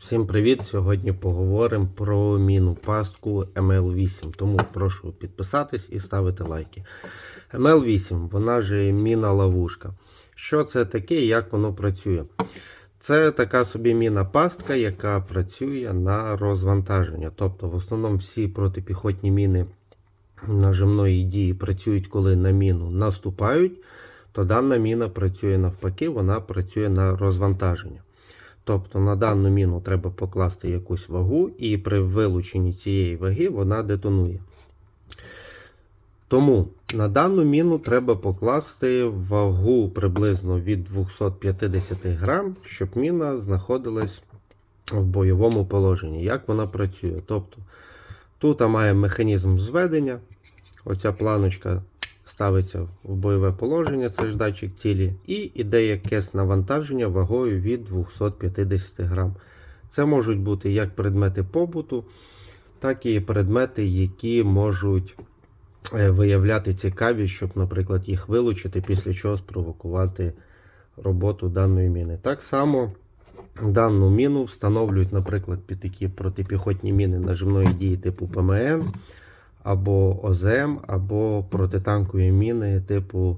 Всім привіт! Сьогодні поговоримо про міну пастку ML8. Тому прошу підписатись і ставити лайки. ML8, вона же міна ловушка. Що це таке і як воно працює? Це така собі міна пастка, яка працює на розвантаження. Тобто, в основному всі протипіхотні міни нажимної дії працюють, коли на міну наступають, то дана міна працює навпаки, вона працює на розвантаження. Тобто на дану міну треба покласти якусь вагу, і при вилученні цієї ваги вона детонує. Тому на дану міну треба покласти вагу приблизно від 250 грам, щоб міна знаходилась в бойовому положенні. Як вона працює? Тобто тут має механізм зведення. Оця планочка ставиться в бойове положення, це ж датчик цілі, і іде якесь навантаження вагою від 250 грам. Це можуть бути як предмети побуту, так і предмети, які можуть е, виявляти цікавість, щоб, наприклад, їх вилучити, після чого спровокувати роботу даної міни. Так само дану міну встановлюють, наприклад, під такі протипіхотні міни нажимної дії типу ПМН або ОЗМ, або протитанкові міни типу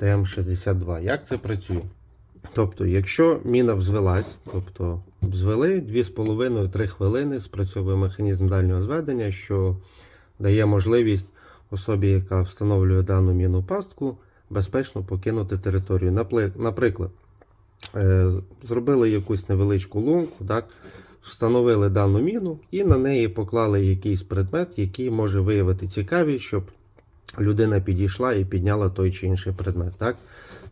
ТМ-62. Як це працює? Тобто, якщо міна взвелась, тобто взвели 2,5-3 хвилини, спрацьовує механізм дальнього зведення, що дає можливість особі, яка встановлює дану міну пастку, безпечно покинути територію. Наприклад, е, зробили якусь невеличку лунку, так, встановили дану міну і на неї поклали якийсь предмет, який може виявити цікавість, щоб людина підійшла і підняла той чи інший предмет. Так?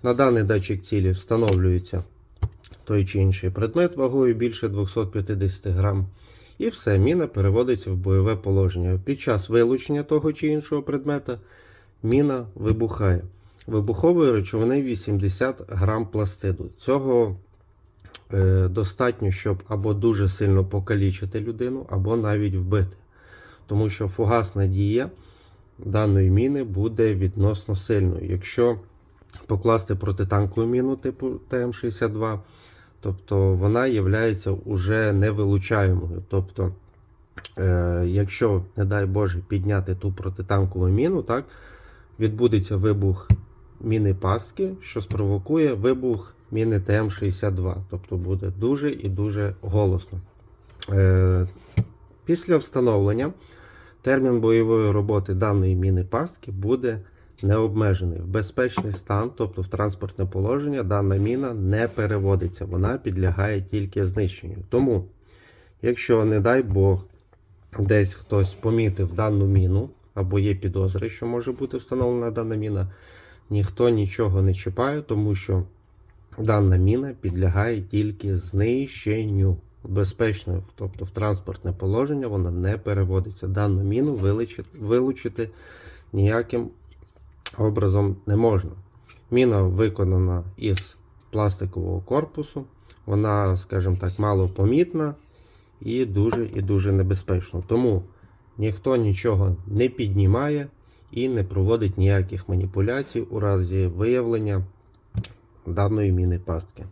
На даний датчик цілі встановлюється той чи інший предмет вагою більше 250 грам. І все, міна переводиться в бойове положення. Під час вилучення того чи іншого предмета міна вибухає. Вибухової речовини 80 грам пластиду. Цього достатньо, щоб або дуже сильно покалічити людину, або навіть вбити. Тому що фугасна дія даної міни буде відносно сильною. Якщо покласти протитанкову міну типу ТМ-62, тобто вона є уже невилучаємою. Тобто, е, якщо, не дай Боже, підняти ту протитанкову міну, так, відбудеться вибух міни пастки, що спровокує вибух міни ТМ-62. Тобто буде дуже і дуже голосно. Е, Після встановлення термін бойової роботи даної міни пастки буде необмежений. В безпечний стан, тобто в транспортне положення, дана міна не переводиться, вона підлягає тільки знищенню. Тому, якщо, не дай Бог, десь хтось помітив дану міну, або є підозри, що може бути встановлена дана міна, ніхто нічого не чіпає, тому що дана міна підлягає тільки знищенню. Безпечно, тобто в транспортне положення вона не переводиться. Дану міну вилучити, вилучити ніяким образом не можна. Міна виконана із пластикового корпусу, вона, скажімо так, мало помітна і дуже і дуже небезпечна. Тому ніхто нічого не піднімає і не проводить ніяких маніпуляцій у разі виявлення даної міни пастки.